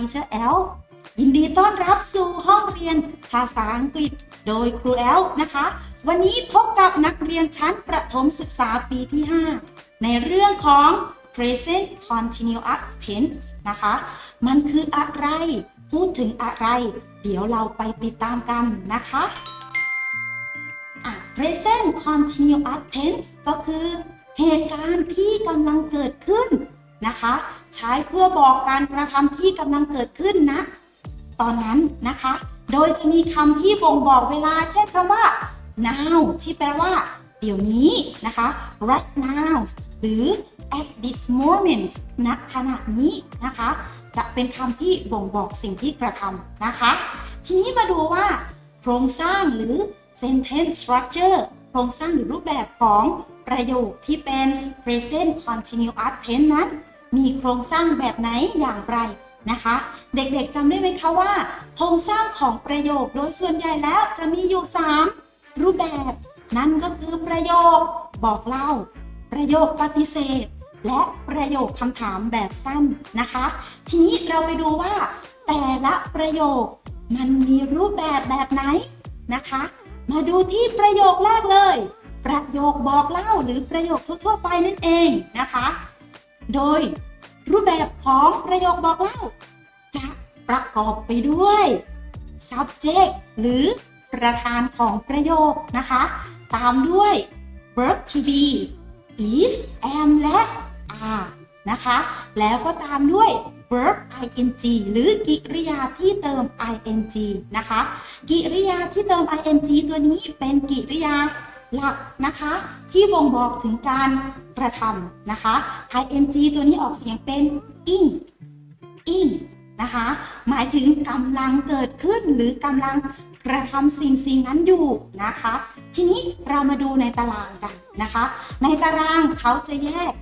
by Teacher L ยินดีต้อนรับสู่ห้องเรียนภาษาอังกฤษโดยครูแอลนะคะ วันนี้พบกับนักเรียนชั้นประถมศึกษาปีที่ 5 ในเรื่องของ present continuous tense นะคะ มันคืออะไร พูดถึงอะไร เดี๋ยวเราไปติดตามกันนะคะะ present continuous tense ก็คือเหตุการณ์ที่กำลังเกิดขึ้นนะคะ ใช้เพื่อบอกการกระทำที่กำลังเกิดขึ้นนะตอนนั้นนะคะ โดยจะมีคำที่บ่งบอกเวลา เช่นคำว่า now ที่แปลว่า เดี๋ยวนี้นะคะ right now หรือ at this moment ณขณะนี้นะคะ จะเป็นคำที่บ่งบอกสิ่งที่กระทำนะคะ ทีนี้มาดูว่า โครงสร้างหรือ sentence structure โครงสร้างหรือรูปแบบของประโยคที่เป็น present continuous tense นั้น มีโครงสร้างแบบไหนอย่างไรนะคะ เด็กๆจำได้ไหมคะว่า โครงสร้างของประโยคโดยส่วนใหญ่แล้วจะมีอยู่ 3 รูปแบบ นั่นก็คือประโยคบอกเล่า ประโยคปฏิเสธ และประโยคคำถามแบบสั้นนะคะ ทีนี้เราไปดูว่า แต่ละประโยคมันมีรูปแบบแบบไหนนะคะ มาดูที่ประโยคแรกเลย ประโยคบอกเล่าหรือประโยคทั่วๆไปนั่นเองนะคะ โดยรูปแบบของประโยคบอกเล่า จะประกอบไปด้วย subject หรือประธานของประโยคนะคะ ตามด้วย verb to be is am และ are นะคะ แล้วก็ตามด้วย verb ing หรือกิริยาที่เติม ing นะคะ กิริยาที่เติม ing ตัวนี้เป็นกิริยา หลักนะคะ ที่บ่งบอกถึงการกระทำนะคะ ing ตัวนี้ออกเสียงเป็น ing ing นะคะ หมายถึงกำลังเกิดขึ้นหรือกำลังกระทำสิ่งสิ่งนั้นอยู่นะคะ ทีนี้เรามาดูในตารางกันนะคะ ในตารางเขาจะแยก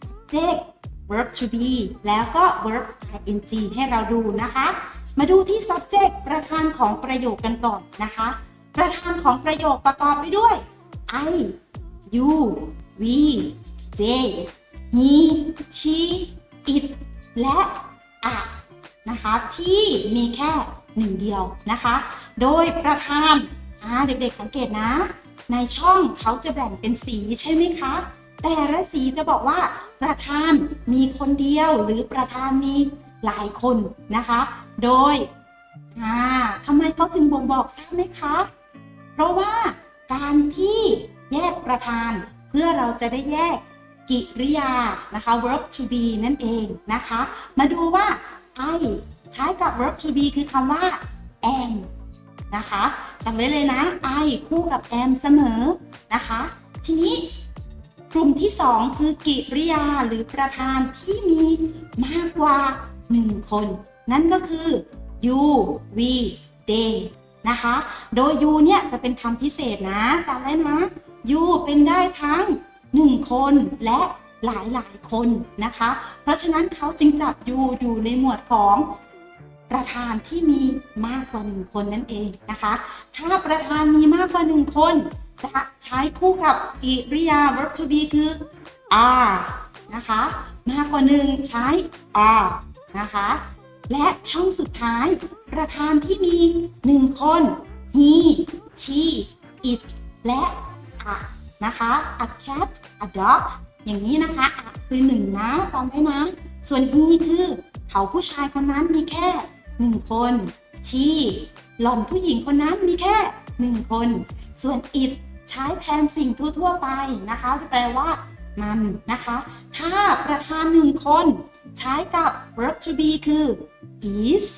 subject verb to be แล้วก็ verb ing ให้เราดูนะคะ มาดูที่ subject ประธานของประโยคกันก่อนนะคะ ประธานของประโยคประกอบไปด้วย I you we they he she it และ a นะคะที่มีแค่หนึ่งเดียวนะคะ โดยประธานเด็กๆสังเกตนะ ในช่องเขาจะแบ่งเป็นสีใช่ไหมคะ แต่ละสีจะบอกว่าประธานมีคนเดียวหรือประธานมีหลายคนนะคะ โดยทำไมเขาถึงบ่งบอกทราบไหมคะ เพราะว่า การที่แยกประธาน เพื่อเราจะได้แยกกิริยานะคะ verb to be นั่นเองนะคะ มาดูว่า I ใช้กับ verb to be คือคำว่า am นะคะจำไว้เลยนะ I คู่กับ am เสมอนะคะ ทีนี้กลุ่มที่ 2 คือกิริยาหรือประธานที่มีมากกว่า 1 คน นั่นก็คือ you we they นะคะ โดย you เนี่ยจะเป็นคำพิเศษนะจำไว้นะ you เป็นได้ทั้ง 1 คนและหลายหลายคนนะคะ เพราะฉะนั้นเขาจึงจัด you อยู่ในหมวดของประธานที่มีมากกว่า1คนนั่นเองนะคะ ถ้าประธานมีมากกว่า1คน จะใช้คู่กับกิริยา verb to be คือ are นะคะ มากกว่า1ใช้ are นะคะ และช่องสุดท้าย ประธานที่มี1คน he she it และ a นะคะ a cat a dog อย่างนี้นะคะ a คือ1นะจำไว้นะ ส่วน he คือเขาผู้ชายคนนั้นมีแค่1คน she หล่อนผู้หญิงคนนั้นมีแค่1คน ส่วน it ใช้แทนสิ่งทั่วๆไปนะคะ แปลว่ามันนะคะ ถ้าประธานหนึ่งคน ใช้กับ verb to be คือ is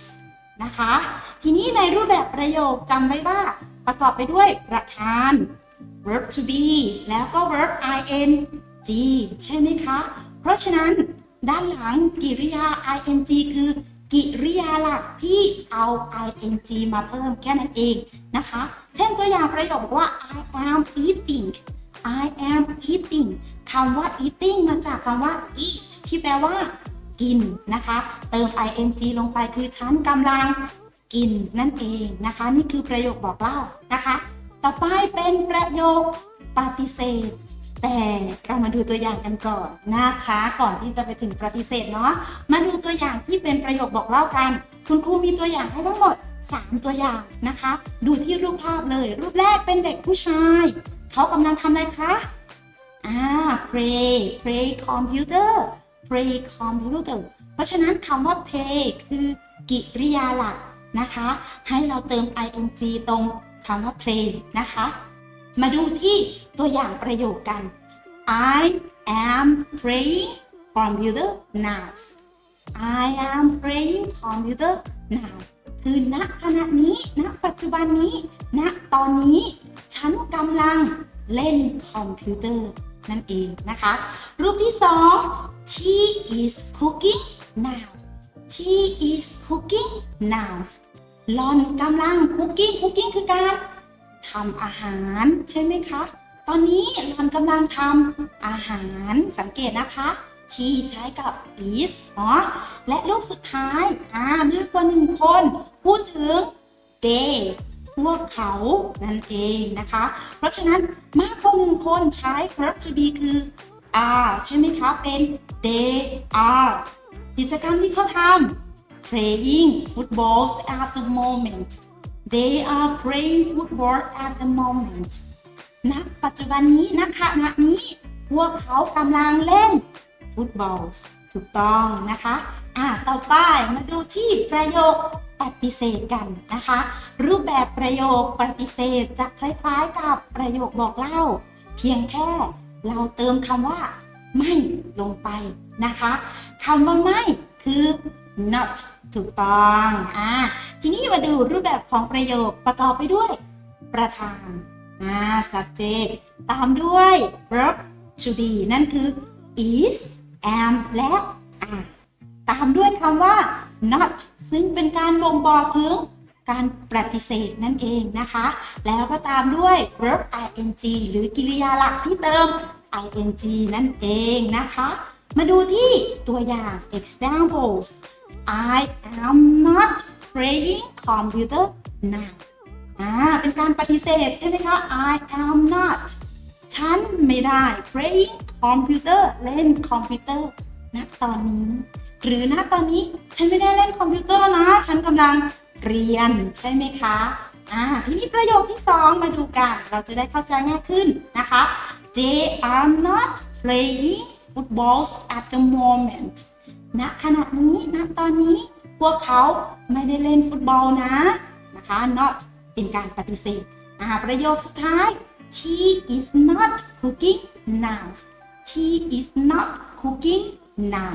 นะคะ ทีนี้ในรูปแบบประโยคจำไว้ว่า ประกอบไปด้วยประธาน verb to be แล้วก็ verb ing ใช่ไหมคะ เพราะฉะนั้นด้านหลังกิริยา ing คือ กิริยาหลักที่เอา ing มาเพิ่มแค่นั้นเองนะคะ เช่นตัวอย่างประโยคว่า I am eating I am eating คำว่า eating มาจากคำว่า eat ที่แปลว่า กินนะคะ เติม ing ลงไปคือฉันกำลังกินนั่นเองนะคะ นี่คือประโยคบอกเล่านะคะ ต่อไปเป็นประโยคปฏิเสธ แต่เรามาดูตัวอย่างกันก่อนนะคะ ก่อนที่จะไปถึงปฏิเสธเนาะมาดูตัวอย่างที่เป็นประโยคบอกเล่ากัน คุณครูมีตัวอย่างให้ทั้งหมด 3 ตัวอย่างนะคะ ดูที่รูปภาพเลย รูปแรกเป็นเด็กผู้ชาย เขากำลังทำอะไรคะอ่า play play computer play computer เพราะฉะนั้นคำว่า play คือกิริยาหลักนะคะ ให้เราเติม ing ตรงคำว่า play นะคะ มาดูที่ตัวอย่างประโยคกัน I am playing computer now I am playing computer now คือณขณะนี้ ณ ปัจจุบันนี้ ณ ตอนนี้ ฉันกำลังเล่นคอมพิวเตอร์ นั่นเองนะคะ รูปที่สอง she is cooking now she is cooking now หลอนกำลัง cooking cooking คือการทำอาหารใช่ไหมคะ ตอนนี้หลอนกำลังทำอาหารสังเกตนะคะ she ใช้กับ is เนาะและรูปสุดท้ายอ่ามากกว่าหนึ่งคน พูดถึง they พวกเขานั่นเองนะคะ เพราะฉะนั้นมากกว่าหนึ่งคนใช้ verb to be คือ are ใช่ไหมคะ เป็น they are กิจกรรมที่เขาทำ playing football at the moment they are playing football at the moment ณปัจจุบันนี้ณขณะนี้ พวกเขากำลังเล่นฟุตบอลถูกต้องนะคะ อ่าต่อไปมาดูที่ประโยค ปฏิเสธกันนะคะ รูปแบบประโยคปฏิเสธจะคล้ายๆกับประโยคบอกเล่า เพียงแค่เราเติมคำว่า ไม่ลงไปนะคะคำว่าไม่คือ not ถูกต้องอ่าทีนี้มาดูรูปแบบของประโยคประกอบไปด้วย ประธานอ่า subject ตามด้วย verb to be นั่นคือ is am และ are ตามด้วยคำว่า not ซึ่งเป็นการบ่งบอกถึงการปฏิเสธนั่นเองนะคะ แล้วก็ตามด้วย verb ing หรือกิริยาหลักที่เติม ing นั่นเองนะคะ มาดูที่ตัวอย่าง examples I am not playing computer now อ่าเป็นการปฏิเสธใช่ไหมคะ I am not ฉันไม่ได้ playing computer เล่นคอมพิวเตอร์ณตอนนี้ หรือณตอนนี้ฉันไม่ได้เล่นคอมพิวเตอร์นะ ฉันกำลังเรียนใช่ไหมคะอ่าทีนี้ประโยคที่สองมาดูกัน เราจะได้เข้าใจง่ายขึ้นนะคะ They are not playing football at the moment ณขณะนี้ณตอนนี้พวกเขาไม่ได้เล่นฟุตบอลนะนะคะ not เป็นการปฏิเสธอ่าประโยคสุดท้าย she is not cooking now she is not cooking now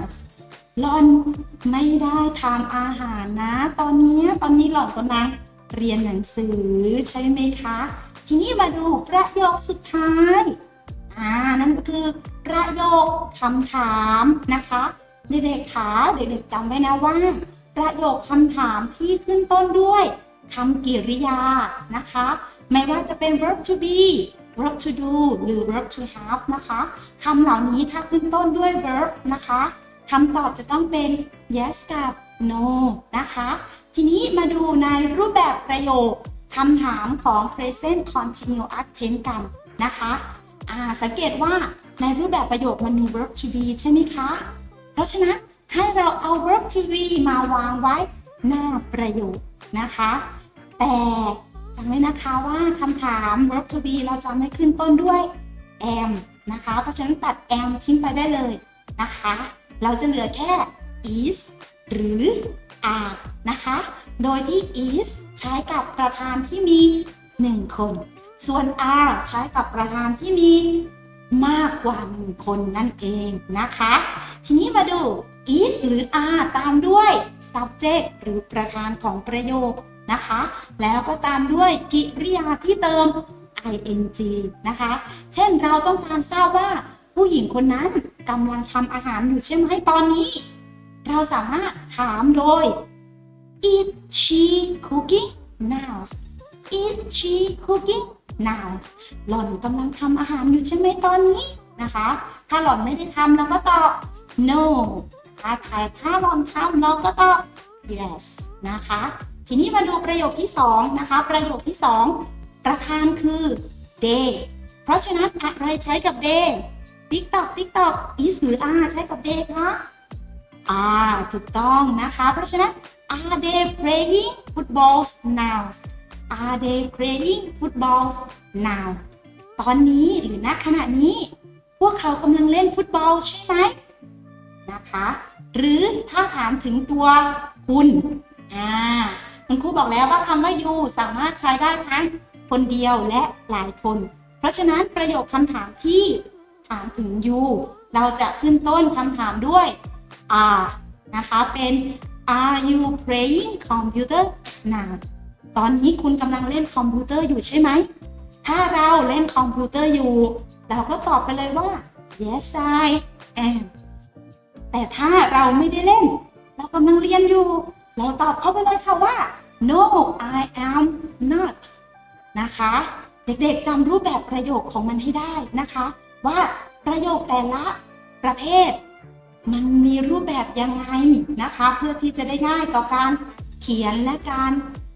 หล่อนไม่ได้ทำอาหารนะ ตอนนี้ตอนนี้หล่อนกำลังเรียนหนังสือใช่ไหมคะ ทีนี้มาดูประโยคสุดท้ายอ่านั่นก็คือประโยคคำถามนะคะเด็กๆขาเด็กๆจำไว้นะว่า ประโยคคำถามที่ขึ้นต้นด้วยคำกริยานะคะ ไม่ว่าจะเป็น verb to be verb to do หรือ verb to have นะคะคำเหล่านี้ถ้าขึ้นต้นด้วย verb นะคะ คำตอบจะต้องเป็น yes กับ no นะคะ ทีนี้มาดูในรูปแบบประโยคคำถามของ present continuous tense กันนะคะอ่าสังเกตว่าในรูปแบบประโยคมันมี verb to be ใช่ไหมคะ เพราะฉะนั้นให้เราเอา verb to be มาวางไว้หน้าประโยคนะคะ แต่จำไว้นะคะว่าคำถาม verb to be เราจะไม่ขึ้นต้นด้วย am นะคะ เพราะฉะนั้นตัด am ทิ้งไปได้เลยนะคะ เราจะเหลือแค่ is หรือ are นะคะ โดยที่ is ใช้กับประธานที่มี 1 คน ส่วน are ใช้กับประธานที่มีมากกว่า 1 คนนั่นเองนะคะ ทีนี้มาดู is หรือ are ตามด้วย subject หรือประธานของประโยคนะคะ แล้วก็ตามด้วยกิริยาที่เติม ing นะคะ เช่นเราต้องการทราบว่า ผู้หญิงคนนั้นกำลังทำอาหารอยู่ใช่ไหมตอนนี้ เราสามารถถามโดย is she cooking now is she cooking now หล่อนกำลังทำอาหารอยู่ใช่ไหมตอนนี้นะคะ ถ้าหล่อนไม่ได้ทำเราก็ตอบ no ถ้าถ้าหล่อนทำเราก็ตอบ yes นะคะ ทีนี้มาดูประโยคที่สองนะคะ ประโยคที่สองประธานคือ they เพราะฉะนั้นอะไรใช้กับ day they TikTok TikTok is หรือ are ใช้กับ they คะ are ถูกต้องนะคะ เพราะฉะนั้น are they playing football now are they playing football now ตอนนี้หรือณขณะนี้ พวกเขากำลังเล่นฟุตบอลใช่ไหมนะคะ หรือถ้าถามถึงตัวคุณอ่าคุณครูบอกแล้วว่าคำว่า you สามารถใช้ได้ทั้งคนเดียวและหลายคน เพราะฉะนั้นประโยคคำถามที่ ถามถึง you เราจะขึ้นต้นคำถามด้วย are นะคะ เป็น are you playing computer now ตอนนี้คุณกำลังเล่นคอมพิวเตอร์อยู่ใช่ไหม ถ้าเราเล่นคอมพิวเตอร์อยู่ เราก็ตอบไปเลยว่า yes I am แต่ถ้าเราไม่ได้เล่น เรากำลังเรียนอยู่ เราตอบเข้าไปเลยค่ะว่า no I am not นะคะ เด็กๆจำรูปแบบประโยคของมันให้ได้นะคะ ว่าประโยคแต่ละประเภท มันมีรูปแบบยังไงนะคะ เพื่อที่จะได้ง่ายต่อการเขียนและการ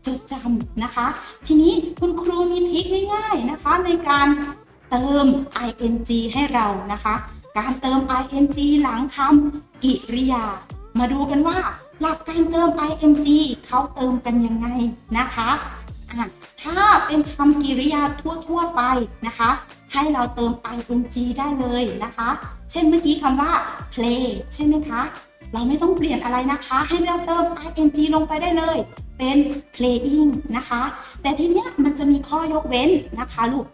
จดจำนะคะ ทีนี้คุณครูมีทริคง่ายๆนะคะ ในการเติม ing ให้เรานะคะ การเติม ing หลังคำกริยา มาดูกันว่า หลักการเติม ing เขาเติมกันยังไงนะคะอะถ้าเป็นคำกริยาทั่วๆไปนะคะ ให้เราเติม ing ได้เลยนะคะ เช่นเมื่อกี้คำว่า play ใช่ไหมคะ เราไม่ต้องเปลี่ยนอะไรนะคะ ให้เราเติม ing ลงไปได้เลย เป็น playing นะคะ แต่ทีเนี้ยมันจะมีข้อยกเว้นนะคะลูก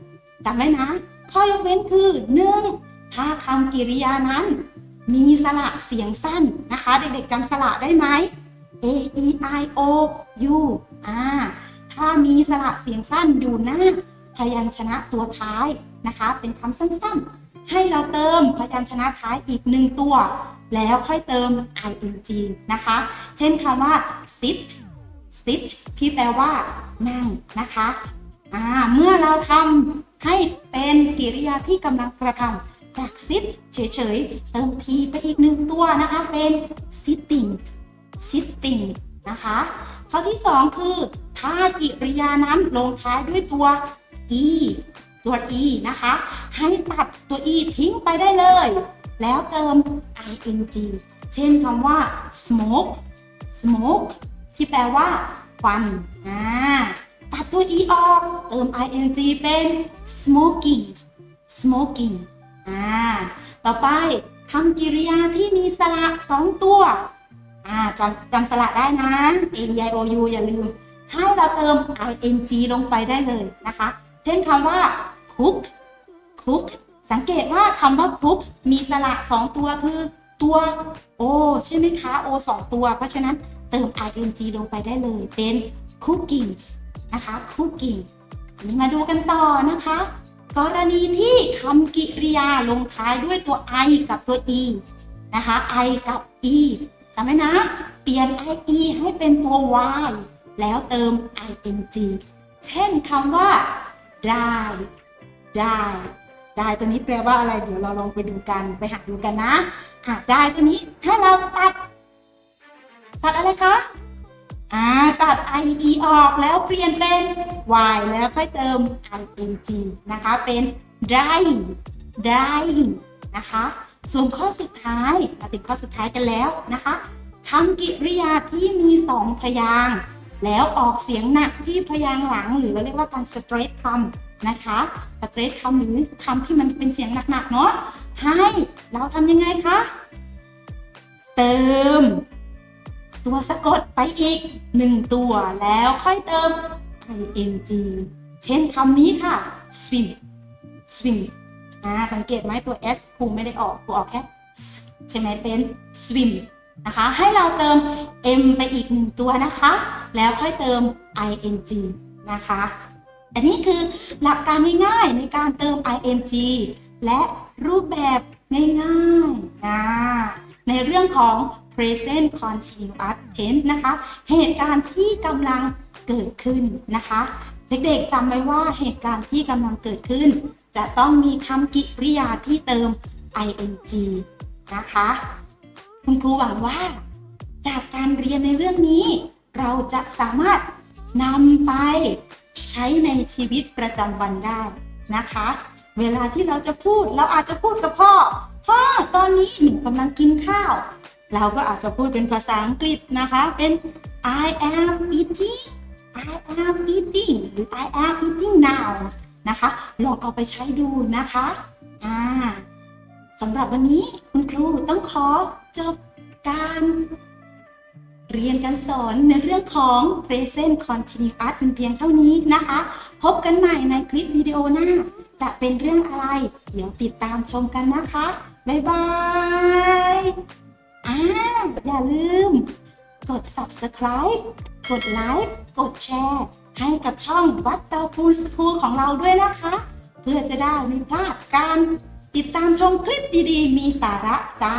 จำไว้นะ ข้อยกเว้นคือ 1. ถ้าคำกริยานั้น มีสระเสียงสั้นนะคะ เด็กๆจำสระได้ไหม a e i o u อ่าถ้ามีสระเสียงสั้นอยู่หน้าพยัญชนะตัวท้าย นะคะ เป็นคำสั้นๆ ให้เราเติมพยัญชนะท้ายอีกหนึ่งตัว แล้วค่อยเติม ing นะคะ เช่นคำว่า sit sit ที่แปลว่า นั่งนะคะอ่าเมื่อเราทำให้เป็นกิริยาที่กำลังกระทำจาก sit เฉยๆ เติม t ไปอีกหนึ่งตัวนะคะ เป็น sitting sitting นะคะข้อที่ 2 คือ ถ้ากิริยานั้นลงท้ายด้วยตัว e ตัว e นะคะ ให้ตัดตัว e ทิ้งไปได้เลย แล้วเติม ing เช่นคำว่า smoke smoke ที่แปลว่าควันอ่าตัดตัว e ออก เติม ing เป็น smoking smoking อ่า ต่อไปคำกริยาที่มีสระสองตัว อ่าจำจำสระได้นะ a i o u อย่าลืม ให้เราเติม ing ลงไปได้เลยนะคะ เช่นคำว่า cook cook สังเกตว่าคำว่า cook มีสระสองตัวคือตัว o ใช่ไหมคะ o สองตัว เพราะฉะนั้นเติม ing ลงไปได้เลย เป็น cooking นะคะ cooking นี้มาดูกันต่อนะคะ กรณีที่คำกริยาลงท้ายด้วยตัว i กับตัว e นะคะ i กับ e จำไว้นะ เปลี่ยน ie ให้เป็นตัว y แล้วเติม ing เช่นคำว่าได้ ได้ ได้ตัวนี้แปลว่าอะไรเดี๋ยวเราลองไปดูกันไปหาดูกันนะอะได้ตัวนี้ถ้าเราตัด ตัดอะไรคะอ่าตัด ie ออกแล้วเปลี่ยนเป็น y แล้วค่อยเติม ing นะคะเป็น drying drying นะคะส่วนข้อสุดท้ายมาถึงข้อสุดท้ายกันแล้วนะคะคำกริยาที่มีสองพยางค์แล้วออกเสียงหนักที่พยางค์หลังหรือเราเรียกว่าการ straight คำ นะคะ straight คำหรือคำที่มันเป็นเสียงหนักๆเนาะให้เราทำยังไงคะ เติม ตัวสะกดไปอีกหนึ่งตัวแล้วค่อยเติม ing เช่นคำนี้ค่ะ swim swim อ่าสังเกตไหมตัว s ครูไม่ได้ออกครูออกแค่ s ใช่ไหมเป็น swim นะคะ ให้เราเติม m ไปอีกหนึ่งตัวนะคะ แล้วค่อยเติม ing นะคะ อันนี้คือหลักการง่ายๆในการเติม ing และรูปแบบง่ายๆนะในเรื่องของ present continuous tense นะคะ เหตุการณ์ที่กำลังเกิดขึ้นนะคะ เด็กๆจำไว้ว่าเหตุการณ์ที่กำลังเกิดขึ้น จะต้องมีคำกริยาที่เติม ing นะคะ คุณครูหวังว่า จากการเรียนในเรื่องนี้ เราจะสามารถนำไป ใช้ในชีวิตประจำวันได้นะคะ เวลาที่เราจะพูดเราอาจจะพูดกับพ่อ พ่อตอนนี้หนูกำลังกินข้าว เราก็อาจจะพูดเป็นภาษาอังกฤษนะคะ เป็น I am eating I am eating หรือ I am eating now นะคะ ลองเอาไปใช้ดูนะคะอ่าสำหรับวันนี้คุณครูต้องขอจบการ เรียนการสอนในเรื่องของ present continuous เป็นเพียงเท่านี้นะคะ พบกันใหม่ในคลิปวิดีโอหน้า จะเป็นเรื่องอะไร เดี๋ยวติดตามชมกันนะคะ บ๊ายบายอ่าอย่าลืม กด subscribe กดไลค์ กดแชร์ ให้กับช่องวัดเตาปูนสคูลของเราด้วยนะคะ เพื่อจะได้ไม่พลาดการติดตามชมคลิปดีๆ มีสาระจ้า